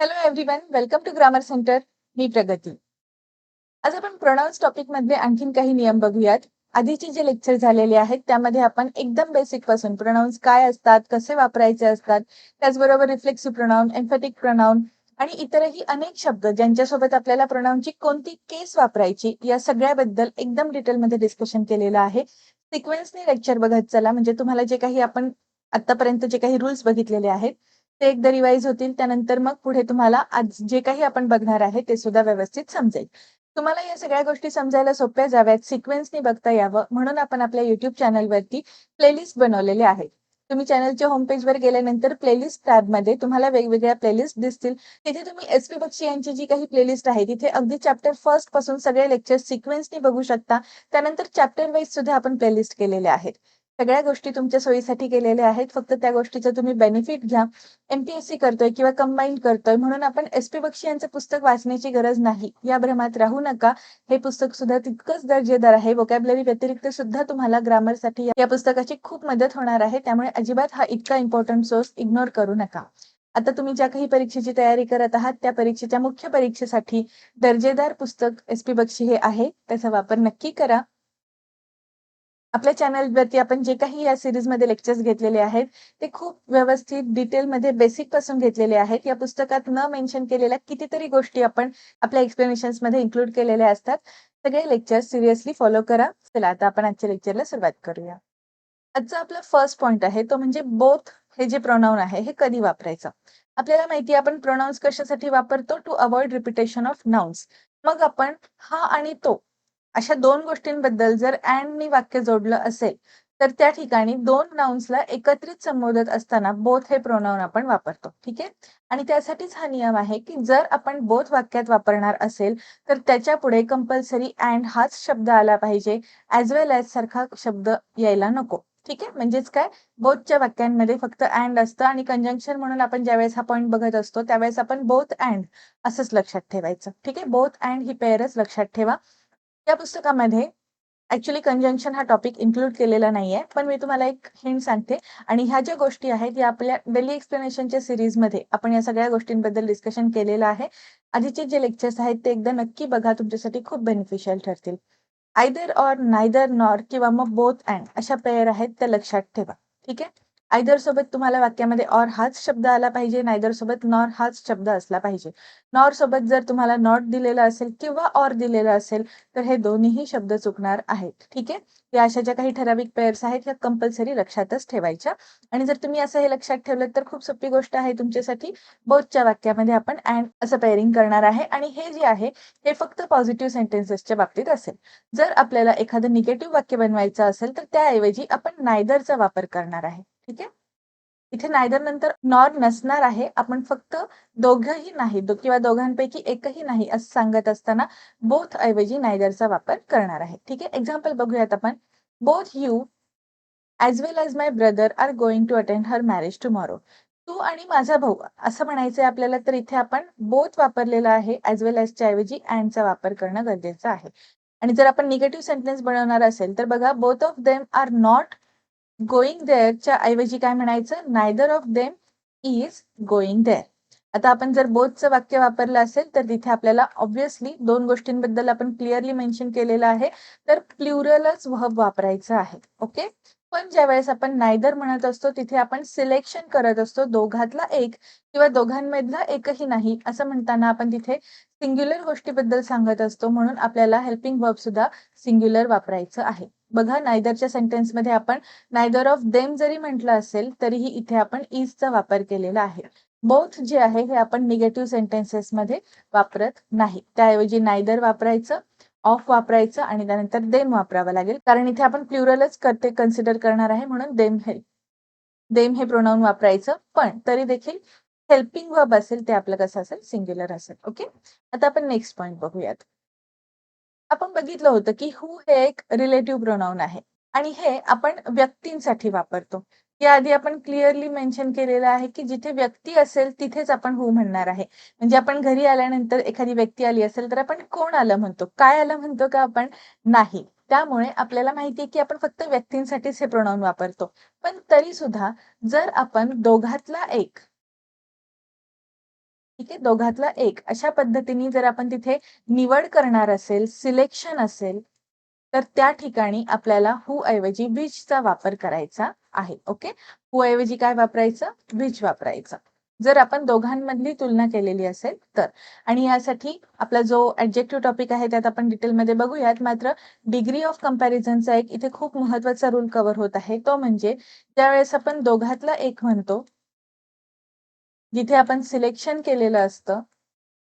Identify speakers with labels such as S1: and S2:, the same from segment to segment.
S1: Hello everyone welcome to grammar centre मी प्रगती. आज आपण pronouns टॉपिकमध्ये आणखीन काही नियम बघूयात. आधीचे जे लेक्चर झालेले आहेत त्यामध्ये आपण एकदम बेसिकपासून प्रोनाऊन्स काय असतात कसे वापरायचे असतात त्याचबरोबर रिफ्लेक्सिव्ह प्रोनाऊन एम्फेटिक प्रोनाऊन आणि इतरही अनेक शब्द ज्यांच्यासोबत आपल्याला प्रोनाऊनची कोणती केस वापरायची या सगळ्याबद्दल एकदम डिटेलमध्ये डिस्कशन केलेलं आहे. सिक्वेन्सने लेक्चर बघत चला. म्हणजे तुम्हाला जे काही आपण आतापर्यंत जे काही रूल्स बघितलेले आहेत ते एकदा रिवाईज होतील त्यानंतर मग पुढे तुम्हाला आज जे काही आपण बघणार आहे ते सुद्धा व्यवस्थित समजेल. तुम्हाला या सगळ्या गोष्टी समजायला सोप्या जाव्यात सिक्वेन्सनी बघता यावं म्हणून आपण आपल्या युट्यूब चॅनलवरती प्लेलिस्ट बनवलेले आहेत. तुम्ही चॅनलच्या होमपेजवर गेल्यानंतर प्लेलिस्ट टॅबमध्ये तुम्हाला वेगवेगळ्या प्लेलिस्ट दिसतील. तिथे तुम्ही एस पी बक्षी यांची जी काही प्लेलिस्ट आहे तिथे अगदी चॅप्टर फर्स्टपासून सगळे लेक्चर सिक्वेन्सनी बघू शकता. त्यानंतर चॅप्टर वाईज सुद्धा आपण प्लेलिस्ट केलेले आहेत. सगळ्या गोष्टी तुमच्या सोयीसाठी केलेल्या आहेत. फक्त त्या गोष्टीचा तुम्ही बेनिफिट घ्या. एमपीएससी करतोय किंवा कंबाईन करतोय. म्हणून आपण एस पी बक्षी यांचं पुस्तक वाचण्याची गरज नाही. या भ्रमात राहू नका. हे पुस्तक सुद्धा तितकंच दर्जेदार आहे. वोकॅबलरी व्यतिरिक्त सुद्धा तुम्हाला ग्रामरसाठी या पुस्तकाची खूप मदत होणार आहे. त्यामुळे अजिबात हा इतका इम्पॉर्टंट सोर्स इग्नोर करू नका. आता तुम्ही ज्या काही परीक्षेची तयारी करत आहात त्या परीक्षेच्या मुख्य परीक्षेसाठी दर्जेदार पुस्तक एस पी बक्षी हे आहे. त्याचा वापर नक्की करा. आपल्या चॅनलवरती आपण जे काही या सिरीजमध्ये लेक्चर्स घेतलेले आहेत ते खूप व्यवस्थित डिटेलमध्ये बेसिकपासून घेतलेले आहेत. या पुस्तकात न मेन्शन केलेल्या कितीतरी गोष्टी आपण आपल्या एक्सप्लेनेशनमध्ये इन्क्लूड केलेल्या असतात. सगळे लेक्चर सिरियसली फॉलो करा. चला आता आपण आजच्या लेक्चरला सुरुवात करूया. आजचा आपला फर्स्ट पॉइंट आहे तो म्हणजे बोथ हे जे प्रोनाऊन आहे हे कधी वापरायचं? आपल्याला माहिती आपण प्रोनाऊन्स कशासाठी वापरतो? To avoid repetition of nouns मग आपण हा आणि तो अशा दोन गोष्टींबद्दल जर अँडनी वाक्य जोडलं असेल तर त्या ठिकाणी दोन नाउन्सला एकत्रित संबोधत असताना बोथ हे प्रोनाउन आपण वापरतो ठीक आहे? आणि त्यासाठीच हा नियम आहे की जर आपण बोथ वाक्यात वापरणार असेल तर त्याच्या पुढे कंपल्सरी अँड हाच शब्द आला पाहिजे ऍज वेल एज सारखा शब्द यायला नको ठीक आहे? म्हणजेच काय? बोथच्या वाक्यांमध्ये फक्त अँड असतं आणि कंजंक्शन म्हणून आपण ज्यावेळेस हा पॉईंट बघत असतो त्यावेळेस आपण बोथ अँड असंच लक्षात ठेवायचं ठीक आहे? बोथ अँड ही पेअरच लक्षात ठेवा. या पुस्तकामध्ये ऍक्च्युली कंजंक्शन हा टॉपिक इन्क्लूड केलेला नाहीये पण मी तुम्हाला एक हिंट सांगते. आणि ह्या ज्या गोष्टी आहेत या आपल्या डेली एक्सप्लेनेशनच्या सिरीजमध्ये आपण या सगळ्या गोष्टींबद्दल डिस्कशन केलेलं आहे. आधीचे जे लेक्चर्स आहेत ते एकदा नक्की बघा तुमच्यासाठी खूप बेनिफिशियल ठरतील. आयदर ऑर नायदर नॉर किंवा मग बोथ अँड अशा पेअर आहेत त्या लक्षात ठेवा. ठीक आहे? आयदर सोबत तुम्हाला वाक्यामध्ये ऑर हाच शब्द आला पाहिजे नायदर सोबत नॉर हाच शब्द असला पाहिजे. नॉर सोबत जर तुम्हाला नॉट दिलेला असेल किंवा ऑर दिलेला असेल तर हे दोन्हीही शब्द चुकणार आहेत. ठीक आहे? या अशा ज्या काही ठराविक पेअर्स आहेत या कंपल्सरी लक्षातच ठेवायच्या. आणि जर तुम्ही असं हे लक्षात ठेवलं तर खूप सोपी गोष्ट आहे तुमच्यासाठी. बोथच्या वाक्यामध्ये आपण अँड असं पेअरिंग करणार आहे. आणि हे जे आहे हे फक्त पॉझिटिव्ह सेंटेन्सेसच्या बाबतीत असेल. जर आपल्याला एखादं निगेटिव्ह वाक्य बनवायचं असेल तर त्याऐवजी आपण नायदरचा वापर करणार आहे. ठीक आहे? इथे नायदर नंतर नॉर नसणार आहे. आपण फक्त दोघंही नाही किंवा दोघांपैकी एकही नाही असं सांगत असताना बोथ ऐवजी नायदरचा वापर करणार आहे. ठीक आहे? एक्झाम्पल बघूयात आपण. Both you as well as my brother are going to attend her marriage tomorrow तू आणि माझा भाऊ असं म्हणायचंय आपल्याला तर इथे आपण बोथ वापरलेला आहे ॲज वेल एजच्या ऐवजी अँडचा वापर करणं गरजेचं आहे. आणि जर आपण निगेटिव्ह सेंटेन्स बनवणार असेल तर बघा both of them are not going देअरच्या ऐवजी काय म्हणायचं? Neither of them is going there आता आपण जर बोथचं वाक्य वापरलं असेल तर तिथे आपल्याला ऑब्व्हियसली दोन गोष्टींबद्दल आपण क्लिअरली मेन्शन केलेलं आहे. तर प्लुरलच व्हब वापरायचं आहे. ओके पण ज्या वेळेस आपण नायदर म्हणत असतो तिथे आपण सिलेक्शन करत असतो. दोघातला एक किंवा दोघांमधला एकही नाही असं म्हणताना आपण तिथे सिंग्युलर गोष्टीबद्दल सांगत असतो. म्हणून आपल्याला हेल्पिंग वर्ब सुद्धा सिंग्युलर वापरायचं आहे. बघा नायदरच्या सेंटेन्समध्ये आपण नायदर ऑफ देम जरी म्हटलं असेल तरीही इथे आपण इजचा वापर केलेला आहे. बोथ जे आहे हे आपण निगेटिव्ह सेंटेन्सेस मध्ये वापरत नाही. त्याऐवजी नायदर वापरायचं ऑफ वापरायचं आणि त्यानंतर देम वापरावं लागेल. कारण इथे आपण प्लुरलच करते कन्सिडर करणार आहे म्हणून देम हे. देम हे प्रोनाऊन वापरायचं. पण तरी देखील हेल्पिंग वर्ब असेल ते आपलं कसं असेल? सिंग्युलर असेल. ओके आता आपण नेक्स्ट पॉईंट बघूयात. आपण बघितलं होतं की हु हे एक रिलेटिव्ह प्रोनाऊन आहे. आणि हे आपण व्यक्तींसाठी वापरतो. याआधी आपण क्लिअरली मेन्शन केलेलं आहे की जिथे व्यक्ती असेल तिथेच आपण हू म्हणणार आहे. म्हणजे आपण घरी आल्यानंतर एखादी व्यक्ती आली असेल तर आपण कोण आलं म्हणतो? काय आलं म्हणतो का आपण? नाही. त्यामुळे आपल्याला माहिती आहे की आपण फक्त व्यक्तींसाठीच हे प्रोनाऊन वापरतो. पण तरी सुद्धा जर आपण दोघातला एक ठीक आहे दोघातला एक अशा पद्धतीने जर आपण तिथे निवड करणार असेल सिलेक्शन असेल तर त्या ठिकाणी आपल्याला हू ऐवजी विचचा वापर करायचा आहे ओके? हू ऐवजी काय वापरायचं? विच वापरायचं. जर आपण दोघांमधली तुलना केलेली असेल तर. आणि यासाठी आपला जो ऍडजेक्टिव्ह टॉपिक आहे त्यात आपण डिटेलमध्ये बघूयात. मात्र डिग्री ऑफ कम्पॅरिझनचा एक इथे खूप महत्त्वाचा रूल कव्हर होत आहे. तो म्हणजे ज्यावेळेस आपण दोघातला एक म्हणतो जिथे आपण सिलेक्शन केलेलं असतं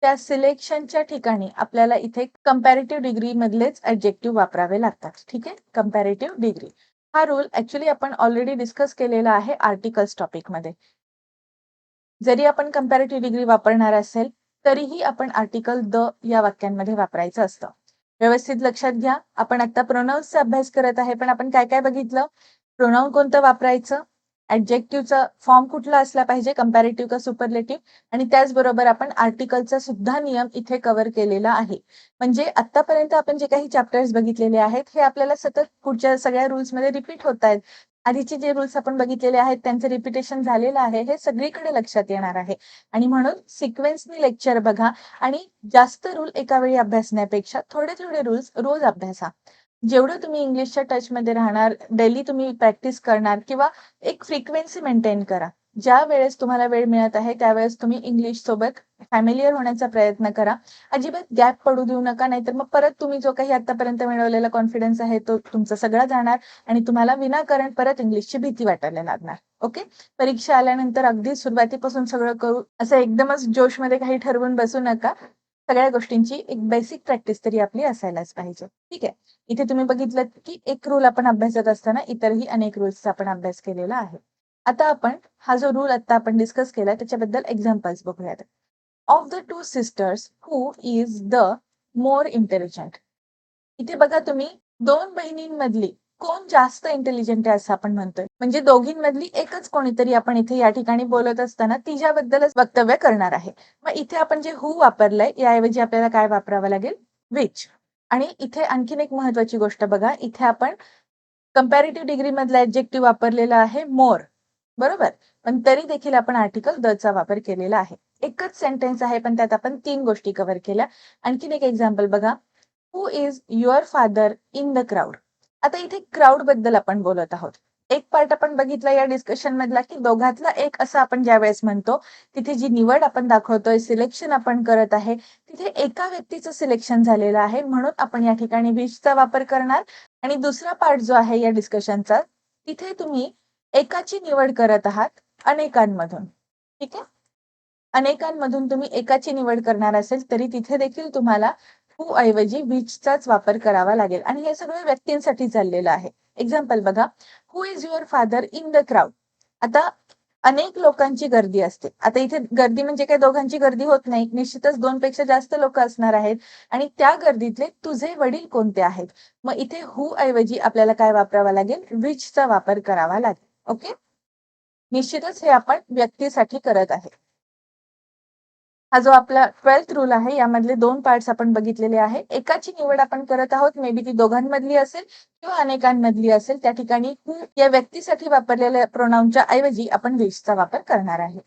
S1: त्या सिलेक्शनच्या ठिकाणी आपल्याला इथे कम्पॅरेटिव्ह डिग्री मधलेच ऍडजेक्टिव्ह वापरावे लागतात. ठीक आहे? कम्पॅरेटिव्ह डिग्री हा रूल ऍक्च्युली आपण ऑलरेडी डिस्कस केलेला आहे आर्टिकल्स टॉपिकमध्ये. जरी आपण कम्पॅरेटिव्ह डिग्री वापरणार असेल तरीही आपण आर्टिकल द या वाक्यांमध्ये वापरायचं असतं. व्यवस्थित लक्षात घ्या. आपण आता प्रोनाऊन्सचा अभ्यास करत आहे पण आपण काय काय बघितलं? प्रोनाऊन कोणतं वापरायचं? ऍब्जेक्टिव्हचा फॉर्म कुठला असला पाहिजे कम्पॅरेटिव्ह का सुपरलेटिव्ह आणि त्याचबरोबर आपण आर्टिकलचा सुद्धा नियम इथे कव्हर केलेला आहे. म्हणजे आतापर्यंत आपण जे काही चॅप्टर्स बघितलेले आहेत हे आपल्याला सतत पुढच्या सगळ्या रुल्समध्ये रिपीट होत आहेत. आधीचे जे रूल्स आपण बघितलेले आहेत त्यांचं रिपिटेशन झालेलं आहे हे सगळीकडे लक्षात येणार आहे. आणि म्हणून सिक्वेन्सनी लेक्चर बघा. आणि जास्त रूल एका वेळी अभ्यासण्यापेक्षा थोडे थोडे रूल्स रोज अभ्यासा. जेवढं तुम्ही इंग्लिशच्या टचमध्ये राहणार डेली तुम्ही प्रॅक्टिस करणार किंवा एक फ्रिक्वेन्सी मेंटेन करा. ज्या वेळेस तुम्हाला वेळ मिळत आहे त्यावेळेस तुम्ही इंग्लिश सोबत फॅमिलियर होण्याचा प्रयत्न करा. अजिबात गॅप पडू देऊ नका नाहीतर मग परत तुम्ही जो काही आतापर्यंत मिळवलेला कॉन्फिडन्स आहे तो तुमचा सगळा जाणार आणि तुम्हाला विनाकारण परत इंग्लिशची भीती वाटायला लागणार. ओके परीक्षा आल्यानंतर अगदी सुरुवातीपासून सगळं करू असं एकदमच जोशमध्ये काही ठरवून बसू नका. सगळ्या गोष्टींची एक बेसिक प्रॅक्टिस तरी आपली असायलाच पाहिजे. ठीक आहे? इथे तुम्ही बघितलं की एक रूल आपण अभ्यासत असताना इतरही अनेक रूल्सचा आपण अभ्यास केलेला आहे. आता आपण हा जो रूल आता आपण डिस्कस केला त्याच्याबद्दल एक्झाम्पल्स बघूयात. Of the two sisters who is the more intelligent इथे बघा तुम्ही दोन बहिणींमधली कोण जास्त इंटेलिजंट आहे असं आपण म्हणतोय? म्हणजे दोघींमधली एकच कोणीतरी आपण इथे या ठिकाणी बोलत असताना तिच्याबद्दलच वक्तव्य करणार आहे. मग इथे आपण जे हु वापरलंय याऐवजी आपल्याला काय वापरावं लागेल? विच आणि इथे आणखीन एक महत्वाची गोष्ट बघा इथे आपण कम्पॅरेटिव्ह डिग्री मधला ऍडजेक्टिव्ह वापरलेला आहे मोर बरोबर? पण तरी देखील आपण आर्टिकल द चा वापर केलेला आहे. एकच सेंटेन्स आहे पण त्यात आपण तीन गोष्टी कव्हर केल्या. आणखीन एक एक्झाम्पल बघा. Who is your father in the crowd आता इथे क्राऊडबद्दल आपण बोलत आहोत. एक पार्ट आपण बघितला या डिस्कशन मधला की दोघातला एक असं आपण ज्या वेळेस म्हणतो तिथे जी निवड आपण दाखवतोय सिलेक्शन आपण करत आहे तिथे एका व्यक्तीचं सिलेक्शन झालेलं आहे म्हणून आपण या ठिकाणी विशचा वापर करणार. आणि दुसरा पार्ट जो आहे या डिस्कशनचा तिथे तुम्ही एकाची निवड करत आहात अनेकांमधून. ठीक आहे? अनेकांमधून तुम्ही एकाची निवड करणार असेल तरी तिथे देखील तुम्हाला ऐवजी विचचाच वापर करावा लागेल. आणि हे सगळं व्यक्तींसाठी चाललेलं आहे. एक्झाम्पल बघा. Who is your father in the crowd आता अनेक लोकांची गर्दी असते. आता इथे गर्दी म्हणजे काही दोघांची गर्दी होत नाही. निश्चितच दोन पेक्षा जास्त लोक असणार आहेत. आणि त्या गर्दीतले तुझे वडील कोणते आहेत? मग इथे हु ऐवजी आपल्याला काय वापरावा लागेल? विचचा वापर करावा लागेल. ओके निश्चितच हे आपण व्यक्तीसाठी करत आहे. हा जो आपला ट्वेल्थ रूल आहे यामधले दोन पार्ट्स आपण बघितलेले आहे. एकाची निवड आपण करत आहोत मे बी ती दोघांमधली असेल किंवा अनेकांमधली असेल त्या ठिकाणी या व्यक्तीसाठी वापरलेल्या प्रोनाऊनच्या ऐवजी आपण विशचा वापर करणार आहे.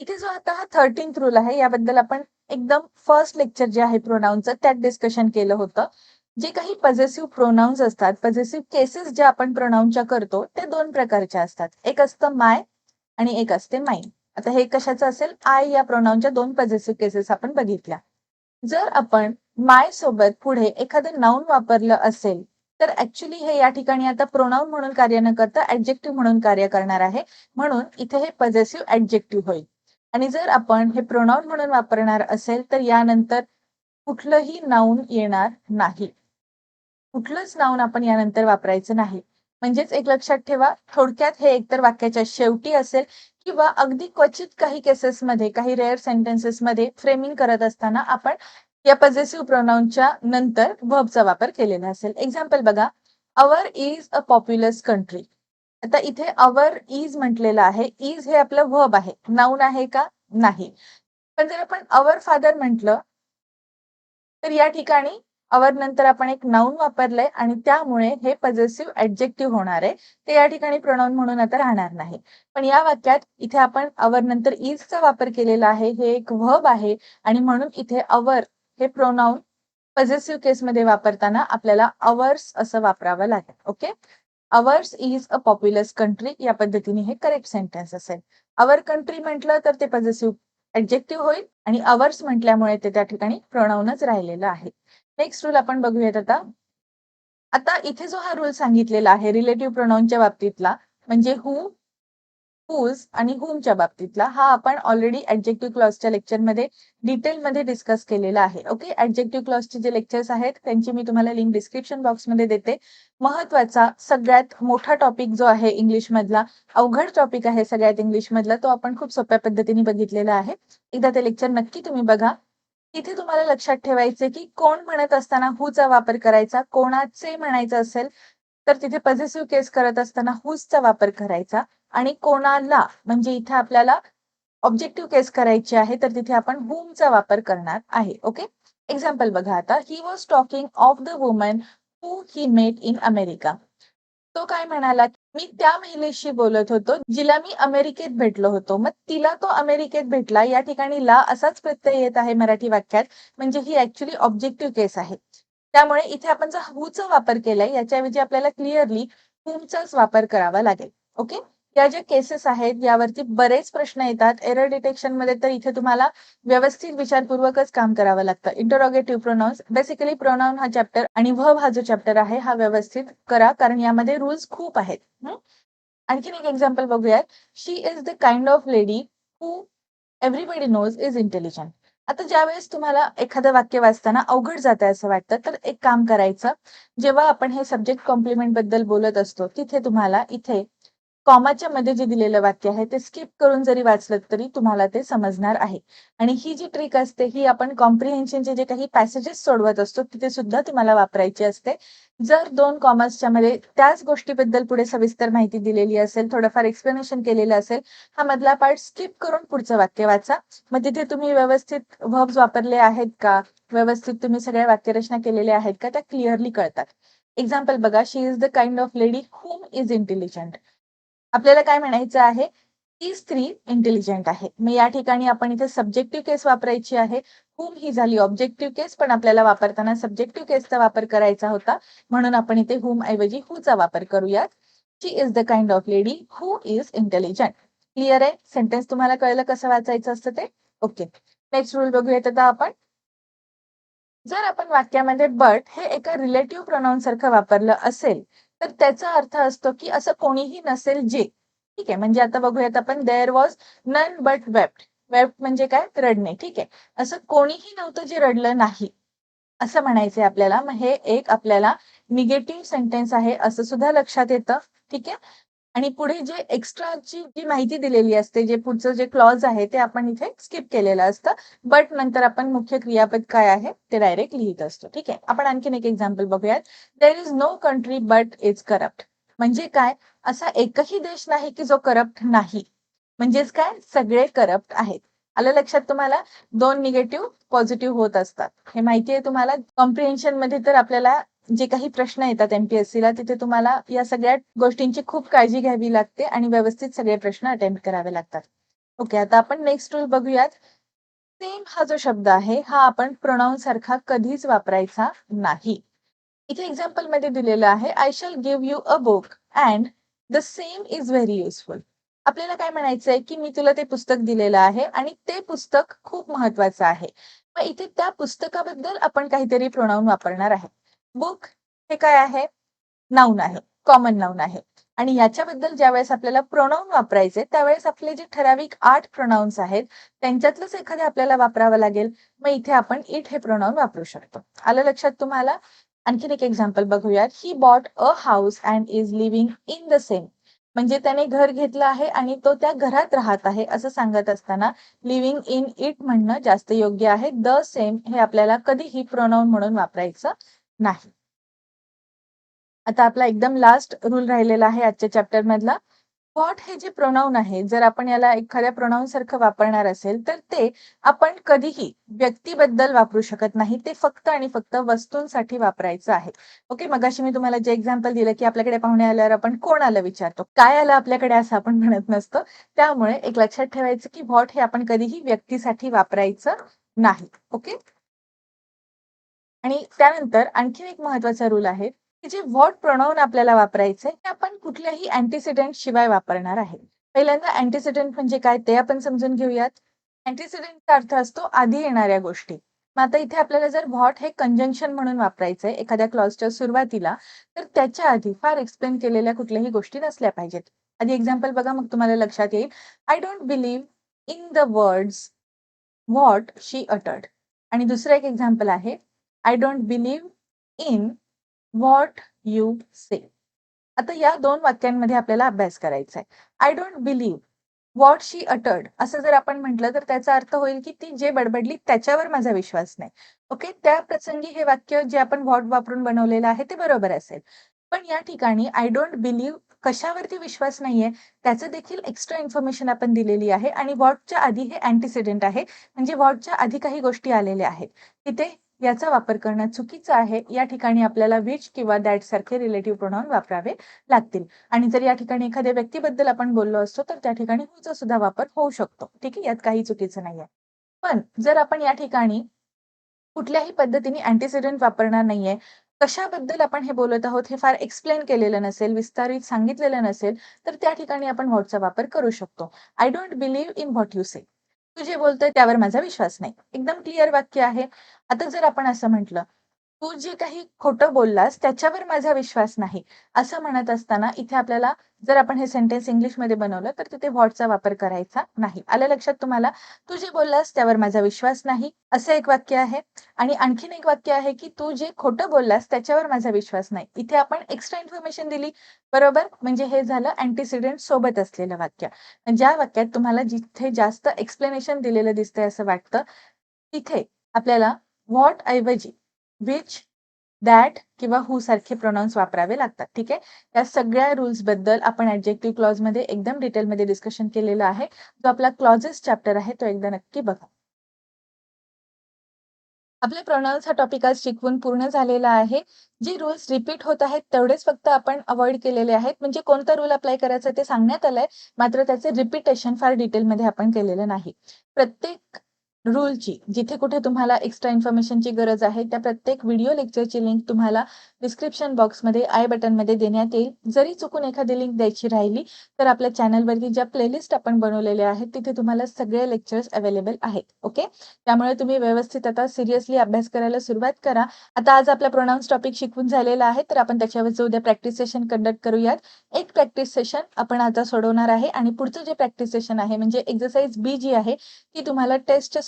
S1: इथे जो आता हा थर्टीन्थ रूल आहे याबद्दल आपण एकदम फर्स्ट लेक्चर जे आहे प्रोनाऊनचं त्यात डिस्कशन केलं होतं. जे काही पॉझिटिव्ह प्रोनाऊन्स असतात पॉझिटिव्ह केसेस ज्या आपण प्रोनाऊनच्या करतो ते दोन प्रकारच्या असतात. एक असतं माय आणि एक असते माईन आता हे कशाचं असेल? आय या प्रोनाऊनच्या दोन पॉझिटिव्ह केसेस आपण बघितल्या. जर आपण माय सोबत पुढे एखादं नाऊन वापरलं असेल तर ऍक्च्युली हे या ठिकाणी आता प्रोनाऊन म्हणून कार्य न करता ऍडजेक्टिव्ह म्हणून कार्य करणार आहे. म्हणून इथे हे पॉझिटिव्ह ऍडजेक्टिव्ह होईल. आणि जर आपण हे प्रोनाऊन म्हणून वापरणार असेल तर यानंतर कुठलंही नाऊन येणार नाही. कुठलंच नाऊन आपण यानंतर वापरायचं नाही. म्हणजेच एक लक्षात ठेवा थोडक्यात हे एकतर वाक्याच्या शेवटी असेल किंवा अगदी क्वचित काही केसेसमध्ये काही रेअर सेंटेन्सेसमध्ये फ्रेमिंग करत असताना आपण या पॉझिटिव्ह प्रोनाऊनच्या नंतर व्हर्बचा वापर केलेला असेल. एक्झाम्पल बघा our is a populous country आता इथे अवर इज म्हटलेलं आहे. इज हे आपलं व्हर्ब आहे. नाऊन आहे का? नाही. पण जर आपण अवर फादर म्हटलं तर या ठिकाणी अवर नंतर आपण एक नाऊन वापरलंय आणि त्यामुळे हे पजेसिव्ह ऍडजेक्टिव्ह होणार आहे. ते या ठिकाणी प्रोनाऊन म्हणून आता राहणार नाही. पण या वाक्यात इथे आपण अवर नंतर इजचा वापर केलेला आहे. हे एक व्हब आहे आणि म्हणून इथे अवर हे प्रोनाऊन पजेसिव्ह केसमध्ये वापरताना आपल्याला अवर्स असं वापरावं लागेल. Okay ours is a populous country या पद्धतीने हे करेक्ट सेंटेन्स असेल. अवर कंट्री म्हटलं तर ते पॉझिटिव्ह ऍडजेक्टिव्ह होईल आणि अवर्स म्हटल्यामुळे ते त्या ठिकाणी प्रोनाऊनच राहिलेलं आहे. नेक्स्ट रूल आपण बघूयात आता. आता इथे जो हा रूल सांगितलेला आहे रिलेटिव्ह प्रोनाऊनच्या बाबतीतला म्हणजे हु हुज आणि हुमच्या बाबतीतला हा आपण ऑलरेडी ऍडजेक्टिव्ह क्लॉजच्या लेक्चरमध्ये डिटेलमध्ये डिस्कस केलेला आहे. ओके ऍडजेक्टिव्ह क्लॉजचे जे लेक्चर्स आहेत त्यांची मी तुम्हाला लिंक डिस्क्रिप्शन बॉक्समध्ये देते. महत्त्वाचा सगळ्यात मोठा टॉपिक जो आहे इंग्लिश मधला अवघड टॉपिक आहे सगळ्यात इंग्लिश मधला तो आपण खूप सोप्या पद्धतीने बघितलेला आहे. एकदा ते लेक्चर नक्की तुम्ही बघा. इथे तुम्हाला लक्षात ठेवायचे की कोण म्हणत असताना हुचा वापर करायचा कोणाचे म्हणायचं असेल तर तिथे पॉझिटिव्ह केस करत असताना हुजचा वापर करायचा आणि कोणाला म्हणजे इथे आपल्याला ऑब्जेक्टिव्ह केस करायची आहे तर तिथे आपण हुमचा वापर करणार आहे ओके एक्झाम्पल बघा आता. He was talking of the woman who he met in America तो काय म्हणाला? मी त्या महिलेशी बोलत होतो जिला मी अमेरिकेत भेटलो होतो. मग तिला तो अमेरिकेत भेटला. या ठिकाणी ला असाच प्रत्यय येत आहे मराठी वाक्यात. म्हणजे ही ऍक्च्युली ऑब्जेक्टिव्ह केस आहे. त्यामुळे इथे आपण जर हूचा वापर केलाय याच्याऐवजी आपल्याला क्लिअरली हुमचाच वापर करावा लागेल. ओके या ज्या केसेस आहेत यावरती बरेच प्रश्न येतात. एरर डिटेक्शनमध्ये तर इथे तुम्हाला व्यवस्थित विचारपूर्वकच काम करावं लागतं. इंटरोगेटिव्ह प्रोनाऊन्स बेसिकली प्रोनाऊन हा चॅप्टर आणि व हा जो चॅप्टर आहे हा व्यवस्थित करा कारण यामध्ये रूल्स खूप आहेत. आणखीन एक एक्झाम्पल बघूयात. She is the kind of lady who everybody knows is intelligent आता ज्यावेळेस तुम्हाला एखादं वाक्य वाचताना अवघड जात आहे असं वाटतं तर एक काम करायचं. जेव्हा आपण हे सब्जेक्ट कॉम्प्लिमेंटबद्दल बोलत असतो तिथे तुम्हाला इथे कॉमाच्या मध्ये जे दिलेलं वाक्य आहे ते स्किप करून जरी वाचलं तरी तुम्हाला ते समजणार आहे. आणि ही जी ट्रिक असते ही आपण कॉम्प्रिहेन्शनचे जे काही पॅसेजेस सोडवत असतो तिथे सुद्धा तुम्हाला वापरायची असते. जर दोन कॉमर्सच्या मध्ये त्याच गोष्टीबद्दल पुढे सविस्तर माहिती दिलेली असेल थोडंफार एक्सप्लेनेशन केलेलं असेल हा मधला पार्ट स्किप करून पुढचं वाक्य वाचा. मग तिथे तुम्ही व्यवस्थित व्हब्स वापरले आहेत का? व्यवस्थित तुम्ही सगळ्या वाक्यरचना केलेल्या आहेत का? त्या क्लिअरली कळतात. एक्झाम्पल बघा she is the kind of lady whom is intelligent आपल्याला काय म्हणायचं आहे? ती स्त्री इंटेलिजंट आहे. मग या ठिकाणी आपण इथे सब्जेक्टिव्ह केस वापरायची आहे. हुम ही झाली ऑब्जेक्टिव्ह केस पण आपल्याला वापरताना सब्जेक्टिव्ह केसचा वापर करायचा होता. म्हणून आपण इथे हुम ऐवजी हुचा वापर करूयात. She is the kind of lady who is intelligent clear आहे? सेंटेन्स तुम्हाला कळलं कसं वाचायचं असतं ते? ओके नेक्स्ट रूल बघूयात आता आपण. जर आपण वाक्यामध्ये बट हे एका रिलेटिव्ह प्रोनाऊन सारखं वापरलं असेल तर त्याचा अर्थ असतो की असं कोणीही नसेल जे. ठीक आहे म्हणजे आता बघूयात आपण there was none but wept wept म्हणजे काय? रडणे. ठीक आहे. असं कोणीही नव्हतं जे रडलं नाही. असं म्हणायचंय आपल्याला. मग हे एक आपल्याला निगेटिव्ह सेंटेन्स आहे असं सुद्धा लक्षात येतं. ठीक आहे? आणि पुढे जे एक्स्ट्राची जी माहिती दिलेली असते जे पुढचं जे क्लॉज आहे ते आपण इथे स्किप केलेलं असतं. बट नंतर आपण मुख्य क्रियापद काय आहे ते डायरेक्ट लिहित असतो. ठीक आहे? आपण आणखीन एक एक्झाम्पल बघूयात. There is no country but is corrupt म्हणजे काय? असा एकही देश नाही की जो करप्ट नाही. म्हणजेच काय? सगळे करप्ट आहेत. आलं लक्षात तुम्हाला? दोन निगेटिव्ह पॉझिटिव्ह होत असतात. हे माहिती आहे तुम्हाला? कॉम्प्रिहेन्शनमध्ये तर आपल्याला जे काही प्रश्न येतात एमपीएससी ला तिथे तुम्हाला या सगळ्या गोष्टींची खूप काळजी घ्यावी लागते आणि व्यवस्थित सगळे प्रश्न अटेम्प्ट करावे लागतात. ओके आता आपण नेक्स्ट रूल बघूयात. सेम हा जो शब्द आहे हा आपण प्रोनाऊन सारखा कधीच वापरायचा नाही. इथे एक्झाम्पलमध्ये दिलेलं आहे I shall give you a book and the same is very useful आपल्याला काय म्हणायचंय की मी तुला ते पुस्तक दिलेलं आहे आणि ते पुस्तक खूप महत्वाचं आहे. मग इथे त्या पुस्तकाबद्दल आपण काहीतरी प्रोनाऊन वापरणार आहे. बुक हे काय आहे? नाऊन आहे. कॉमन नाऊन आहे. आणि याच्याबद्दल ज्यावेळेस आपल्याला प्रोनाऊन वापरायचे त्यावेळेस आपले जे ठराविक आठ प्रोनाऊन्स आहेत त्यांच्यातलंच एखादे आपल्याला वापरावं लागेल. मग इथे आपण इट हे प्रोनाऊन वापरू शकतो. आलं लक्षात तुम्हाला? आणखीन एक एक्झाम्पल बघूयात. He bought a house and is living in the same म्हणजे त्याने घर घेतलं आहे आणि तो त्या घरात राहत आहे असं सांगत असताना लिव्हिंग इन इट म्हणणं जास्त योग्य आहे. द सेम हे आपल्याला कधीही प्रोनाऊन म्हणून वापरायचं नाही आता आपला एकदम लास्ट रूल राहिलेला आहे आजच्या चॅप्टर मधला व्हॉट हे जे प्रोनाऊन आहे, जर आपण याला एखाद्या प्रोनाऊन सारखं वापरणार असेल, तर ते आपण कधीही व्यक्तीबद्दल वापरू शकत नाही. ते फक्त आणि फक्त वस्तूंसाठी वापरायचं आहे. ओके. मगाशी मी तुम्हाला जे एक्झाम्पल दिलं, की आपल्याकडे पाहुणे आल्यावर आपण कोण आलं विचारतो. काय आलं आपल्याकडे असं आपण म्हणत नसतो. त्यामुळे एक लक्षात ठेवायचं, की व्हॉट हे आपण कधीही व्यक्तीसाठी वापरायचं नाही. ओके. आणि त्यानंतर आणखीन एक महत्त्वाचा रूल आहे, की जे व्हॉट प्रणवन आपल्याला वापरायचंय, ते आपण कुठल्याही अँटीसिडेंट शिवाय वापरणार आहे. पहिल्यांदा अँटीसिडेंट म्हणजे काय ते आपण समजून घेऊयात. अँटीसिडेंटचा अर्थ असतो आधी येणाऱ्या गोष्टी. मग आता इथे आपल्याला जर व्हॉट हे कंजंक्शन म्हणून वापरायचंय एखाद्या क्लॉजच्या सुरुवातीला, तर त्याच्या आधी फार एक्सप्लेन केलेल्या कुठल्याही गोष्टी नसल्या पाहिजेत. आधी एक्झाम्पल बघा मग तुम्हाला लक्षात येईल. I don't believe in the words what she uttered. आणि दुसरं एक एक्झाम्पल आहे. I don't believe in what you say. आता या दोन वाक्यांमध्ये आपल्याला अभ्यास करायचा आहे. I don't believe what she uttered असं जर आपण म्हटलं तर त्याचा अर्थ होईल की ती जे बडबडली त्याच्यावर माझा विश्वास नाही. ओके. त्या प्रसंगी हे वाक्य जे आपण व्हॉट वापरून बनवलेलं आहे ते बरोबर असेल. पण या ठिकाणी आय डोंट बिलीव्ह कशावरती विश्वास नाहीये त्याचं देखील एक्स्ट्रा इन्फॉर्मेशन आपण दिलेली आहे आणि व्हॉटच्या आधी हे अँटिसिडेंट आहे. म्हणजे व्हॉटच्या आधी काही गोष्टी आलेल्या आहेत. तिथे याचा वापर करणं चुकीचं आहे. या ठिकाणी आपल्याला विच किंवा दॅट सारखे रिलेटिव्ह प्रोनाऊन वापरावे लागतील. आणि जर या ठिकाणी एखाद्या व्यक्तीबद्दल आपण बोललो असतो, तर त्या ठिकाणी हुचा सुद्धा वापर होऊ शकतो. ठीक आहे. यात काही चुकीचं नाहीये. पण जर आपण या ठिकाणी कुठल्याही पद्धतीने अँटीसिडेंट वापरणार नाहीये, कशाबद्दल आपण हे बोलत आहोत हे फार एक्सप्लेन केलेलं नसेल, विस्तारित सांगितलेलं नसेल, तर त्या ठिकाणी आपण व्हॉटचा वापर करू शकतो. I don't believe in what you say. तू जे बोलतोय त्यावर माझा विश्वास नाही. एकदम क्लिअर वाक्य आहे. आता जर आपण असं म्हटलं, तू जे काही खोटं बोललास त्याच्यावर माझा विश्वास नाही. असं म्हणत असताना इथे आपल्याला जर आपण हे सेंटेन्स इंग्लिशमध्ये बनवलं, तर तिथे व्हॉटचा वापर करायचा नाही. आलं लक्षात तुम्हाला? तू जे बोललास त्यावर माझा विश्वास नाही, असं एक वाक्य आहे. आणि आणखीन एक वाक्य आहे, की तू जे खोटं बोललास त्याच्यावर माझा विश्वास नाही. इथे आपण एक्स्ट्रा इन्फॉर्मेशन दिली. बरोबर? म्हणजे हे झालं अँटीसिडेंट सोबत असलेलं वाक्य. ज्या वाक्यात तुम्हाला जिथे जास्त एक्सप्लेनेशन दिलेलं दिसतंय असं वाटतं, तिथे आपल्याला व्हॉट ऐवजी विच, दॅट किंवा हू सारखे प्रोनाउन्स वापरावे लागतात. ठीक आहे. या सगळ्या रूल्सबद्दल आपण ऍडजेक्टिव्ह क्लॉजमध्ये एकदम डिटेलमध्ये डिस्कशन केलेलं आहे. जो आपला क्लॉजेस चॅप्टर आहे तो एकदा नक्की बघा. आपले प्रोनाउन्स हा टॉपिक आज शिकवून पूर्ण झालेला आहे. जे रूल्स रिपीट होत आहेत तेवढेच फक्त आपण अवॉइड केलेले आहेत. म्हणजे कोणता रूल अप्लाय करायचा ते सांगण्यात आलंय. मात्र त्याचे रिपीटेशन फार डिटेलमध्ये आपण केलेलं नाही. प्रत्येक रूलची जिथे कुठे तुम्हाला एक्स्ट्रा इन्फॉर्मेशनची गरज आहे, त्या प्रत्येक व्हिडिओ लेक्चरची लिंक तुम्हाला डिस्क्रिप्शन बॉक्समध्ये आय बटनमध्ये देण्यात येईल. जरी चुकून एखादी लिंक द्यायची राहिली, तर आपल्या चॅनलवरती ज्या प्लेलिस्ट आपण बनवलेल्या आहेत, तिथे तुम्हाला सगळे लेक्चर्स अवेलेबल आहेत. ओके. त्यामुळे तुम्ही व्यवस्थित आता सिरियसली अभ्यास करायला सुरुवात करा. आता आज आपला प्रोनाउन्स टॉपिक शिकवून झालेला आहे, तर आपण त्याच्यावरचं उद्या प्रॅक्टिस सेशन कंडक्ट करूयात. एक प्रॅक्टिस सेशन आपण आता सोडवणार आहे आणि पुढचं जे प्रॅक्टिस सेशन आहे म्हणजे एक्सरसाइज बी जी आहे, ती तुम्हाला टेस्टच्या